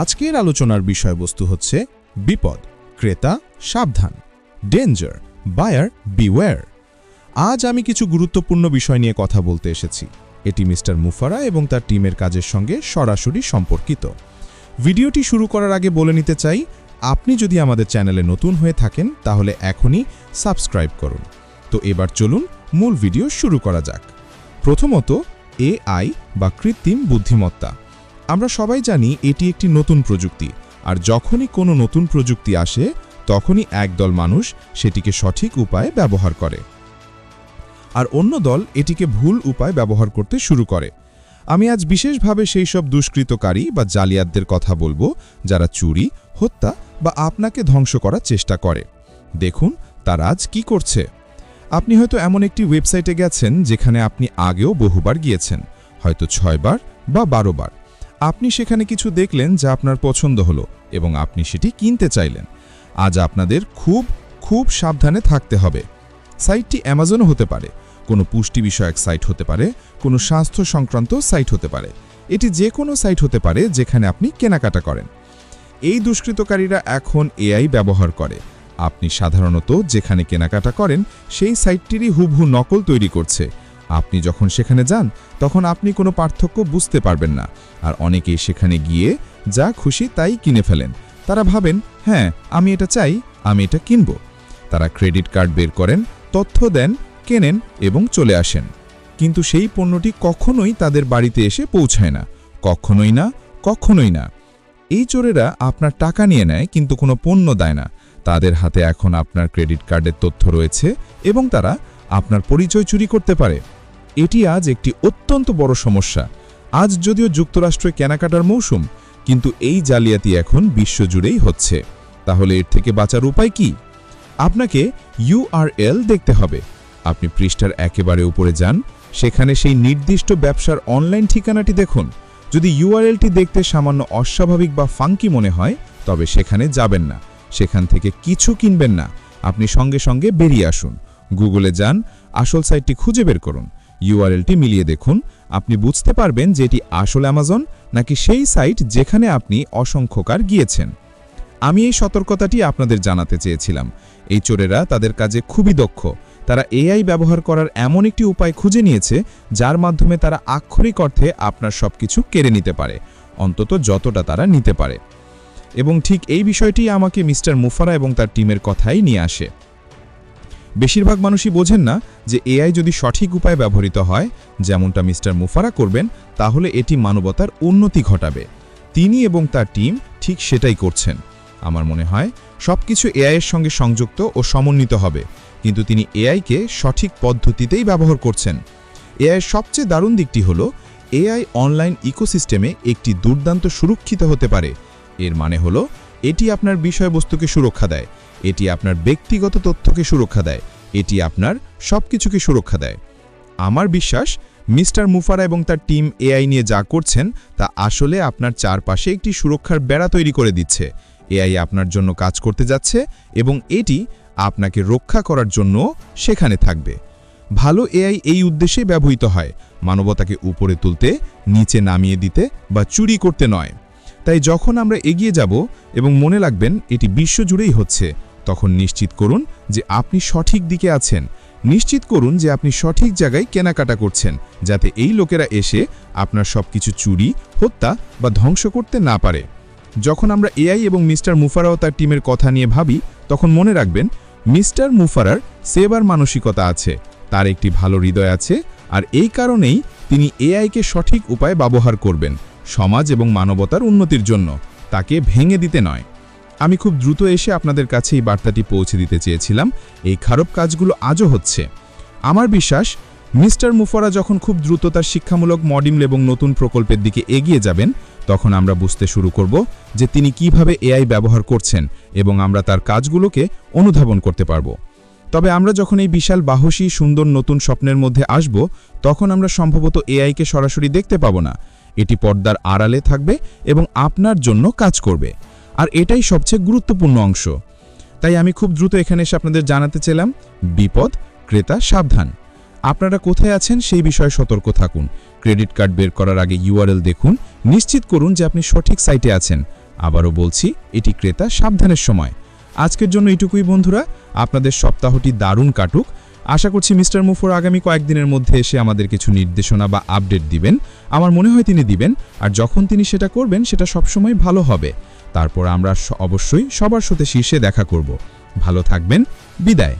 আজকের আলোচনার বিষয়বস্তু হচ্ছে বিপদ, ক্রেতা, সাবধান ডেঞ্জার বায়ার বিওয়্যার আজ আমি কিছু গুরুত্বপূর্ণ বিষয় নিয়ে কথা বলতে এসেছি। এটি মিস্টার মুফারা এবং তার টিমের কাজের সঙ্গে সরাসরি সম্পর্কিত। ভিডিওটি শুরু করার আগে বলে নিতে চাই, আপনি যদি আমাদের চ্যানেলে নতুন হয়ে থাকেন, তাহলে এখনই সাবস্ক্রাইব করুন। তো এবার চলুন মূল ভিডিও শুরু করা যাক। প্রথমত, এআই বা কৃত্রিম বুদ্ধিমত্তা। আমরা সবাই জানি এটি একটি নতুন প্রযুক্তি, আর যখনই কোনো নতুন প্রযুক্তি আসে, তখনই একদল মানুষ সেটিকে সঠিক উপায়ে ব্যবহার করে। আর অন্য দল এটিকে ভুল উপায় ব্যবহার করতে শুরু করে। আমি আজ বিশেষভাবে সেই সব দুষ্কৃতকারী বা জালিয়াতদের কথা বলব, যারা চুরি, হত্যা বা আপনাকে ধ্বংস করার চেষ্টা করে। দেখুন, তার আজ কি করছে। আপনি হয়তো এমন একটি ওয়েবসাইটে গেছেন, যেখানে আপনি আগেও বহুবার গিয়েছেন, হয়তো ছয়বার বা বারো বার আপনি সেখানে কিছু দেখলেন যা আপনার পছন্দ হলো এবং আপনি সেটি কিনতে চাইলেন। আজ আপনাদের খুব খুব সাবধানে থাকতে হবে। সাইটটি অ্যামাজনও হতে পারে। কোনো পুষ্টি বিষয়ক সাইট হতে পারে, কোনো স্বাস্থ্য সংক্রান্ত সাইট হতে পারে। এটি যে কোনো সাইট হতে পারে যেখানে আপনি কেনাকাটা করেন। এই দুষ্কৃতকারীরা এখন এআই ব্যবহার করে। আপনি সাধারণত যেখানে কেনাকাটা করেন, সেই সাইটটিরই হুবহু নকল তৈরি করছে। আপনি যখন সেখানে যান, তখন আপনি কোনো পার্থক্য বুঝতে পারবেন না। আর অনেকেই সেখানে গিয়ে যা খুশি তাই কিনে ফেলেন। তারা ভাবেন হ্যাঁ আমি এটা চাই, আমি এটা কিনব। তারা ক্রেডিট কার্ড বের করেন, তথ্য দেন, কেনেন এবং চলে আসেন। কিন্তু সেই পণ্যটি কখনোই তাদের বাড়িতে এসে পৌঁছায় না। কখনোই না কখনোই না। এই চোরেরা আপনার টাকা নিয়ে নেয়, কিন্তু কোনো পণ্য দেয় না। তাদের হাতে এখন আপনার ক্রেডিট কার্ডের তথ্য রয়েছে এবং তারা আপনার পরিচয় চুরি করতে পারে। এটি আজ একটি অত্যন্ত বড় সমস্যা। আজ যদিও যুক্তরাষ্ট্রে কেনাকাটার মৌসুম, কিন্তু এই জালিয়াতি এখন বিশ্বজুড়েই হচ্ছে। তাহলে এর থেকে বাঁচার উপায় কি? আপনাকে ইউআরএল দেখতে হবে। আপনি পৃষ্ঠার একেবারে উপরে যান, সেখানে সেই নির্দিষ্ট ব্যবসার অনলাইন ঠিকানাটি দেখুন। যদি ইউআরএলটি দেখতে সামান্য অস্বাভাবিক বা ফাঙ্কি মনে হয়, তবে সেখানে যাবেন না। সেখান থেকে কিছু কিনবেন না। আপনি সঙ্গে সঙ্গে বেরিয়ে আসুন। গুগলে যান, আসল সাইটটি খুঁজে বের করুন। ইউআরএলটি মিলিয়ে দেখুন। আপনি বুঝতে পারবেন যে এটি আসল অ্যামাজন নাকি সেই সাইট যেখানে আপনি অসংখ্যকার গিয়েছেন। আমি এই সতর্কতাটি আপনাদের জানাতে চেয়েছিলাম। এই চোরেরা তাদের কাজে খুবই দক্ষ। তারা এআই ব্যবহার করার এমন একটি উপায় খুঁজে নিয়েছে, যার মাধ্যমে তারা আক্ষরিক অর্থে আপনার সবকিছু কেড়ে নিতে পারে, অন্তত যতটা তারা নিতে পারে। এবং ঠিক এই বিষয়টি আমাকে মিস্টার মুফারা এবং তার টিমের কথাই নিয়ে আসে। বেশিরভাগ মানুষই বোঝেন না যে এআই যদি সঠিক উপায়ে ব্যবহৃত হয়, যেমনটা মিস্টার মুফারা করবেন, তাহলে এটি মানবতার উন্নতি ঘটাবে। তিনি এবং তার টিম ঠিক সেটাই করছেন। আমার মনে হয় সব কিছু এআইয়ের সঙ্গে সংযুক্ত ও সমন্বিত হবে, কিন্তু তিনি এআইকে সঠিক পদ্ধতিতেই ব্যবহার করছেন। এআইয়ের সবচেয়ে দারুণ দিকটি হল, এআই অনলাইন ইকোসিস্টেমে একটি দুর্দান্ত সুরক্ষিত হতে পারে। এর মানে হলো, এটি আপনার বিষয়বস্তুকে সুরক্ষা দেয়। এটি আপনার ব্যক্তিগত তথ্যকে সুরক্ষা দেয়। এটি আপনার সব কিছুকে সুরক্ষা দেয়। আমার বিশ্বাস, মিস্টার মুফারা এবং তার টিম এআই নিয়ে যা করছেন, তা আসলে আপনার চারপাশে একটি সুরক্ষার বেড়া তৈরি করে দিচ্ছে। এআই আপনার জন্য কাজ করতে যাচ্ছে এবং এটি আপনাকে রক্ষা করার জন্য সেখানে থাকবে। ভালো এআই এই উদ্দেশ্যে ব্যবহৃত হয়, মানবতাকে উপরে তুলতে, নিচে নামিয়ে দিতে বা চুরি করতে নয়। তাই যখন আমরা এগিয়ে যাব এবং মনে রাখবেন, এটি বিশ্বজুড়েই হচ্ছে তখন নিশ্চিত করুন যে আপনি সঠিক দিকে আছেন। নিশ্চিত করুন যে আপনি সঠিক জায়গায় কেনাকাটা করছেন, যাতে এই লোকেরা এসে আপনার সব কিছু চুরি, হত্যা বা ধ্বংস করতে না পারে। যখন আমরা এআই এবং মিস্টার মুফারাও তার টিমের কথা নিয়ে ভাবি, তখন মনে রাখবেন, মিস্টার মুফারার সেবার মানসিকতা আছে, তার একটি ভালো হৃদয় আছে, আর এই কারণেই তিনি এআইকে সঠিক উপায়ে ব্যবহার করবেন, সমাজ এবং মানবতার উন্নতির জন্য। তাকে ভেঙে দিতে নয়। আমি খুব দ্রুত এসে আপনাদের কাছে এই বার্তাটি পৌঁছে দিতে চেয়েছিলাম। এই খারাপ কাজগুলো আজও হচ্ছে। আমার বিশ্বাস, মিস্টার মুফারা যখন খুব দ্রুত তার শিক্ষামূলক মডিউল এবং নতুন প্রকল্পের দিকে এগিয়ে যাবেন, তখন আমরা বুঝতে শুরু করব যে তিনি কীভাবে এআই ব্যবহার করছেন এবং আমরা তার কাজগুলোকে অনুধাবন করতে পারব। তবে আমরা যখন এই বিশাল, বাহসী, সুন্দর, নতুন স্বপ্নের মধ্যে আসব, তখন আমরা সম্ভবত এআইকে সরাসরি দেখতে পাবো না। এটি পর্দার আড়ালে থাকবে এবং আপনার জন্য কাজ করবে। আর এটাই সবচেয়ে গুরুত্বপূর্ণ অংশ। তাই আমি খুব দ্রুত এখানে এসে আপনাদের জানাতে চাইলাম, বিপদ, ক্রেতা, সাবধান। আপনারা কোথায় আছেন সেই বিষয়ে সতর্ক থাকুন। ক্রেডিট কার্ড বের করার আগে ইউআরএল দেখুন, নিশ্চিত করুন যে আপনি সঠিক সাইটে আছেন। আবারও বলছি, এটি ক্রেতা সাবধানের সময়। আজকের জন্য এটুকুই বন্ধুরা। আপনাদের সপ্তাহটি দারুণ কাটুক। আশা করছি মিস্টার মুফোর আগামী কয়েকদিনের মধ্যে এসে আমাদের কিছু নির্দেশনা বা আপডেট দিবেন। আমার মনে হয় তিনি দিবেন, আর যখন তিনি সেটা করবেন, সেটা সবসময় ভালো হবে। তারপর আমরা অবশ্যই সবার সাথে শীর্ষে দেখা করব। ভালো থাকবেন, বিদায়।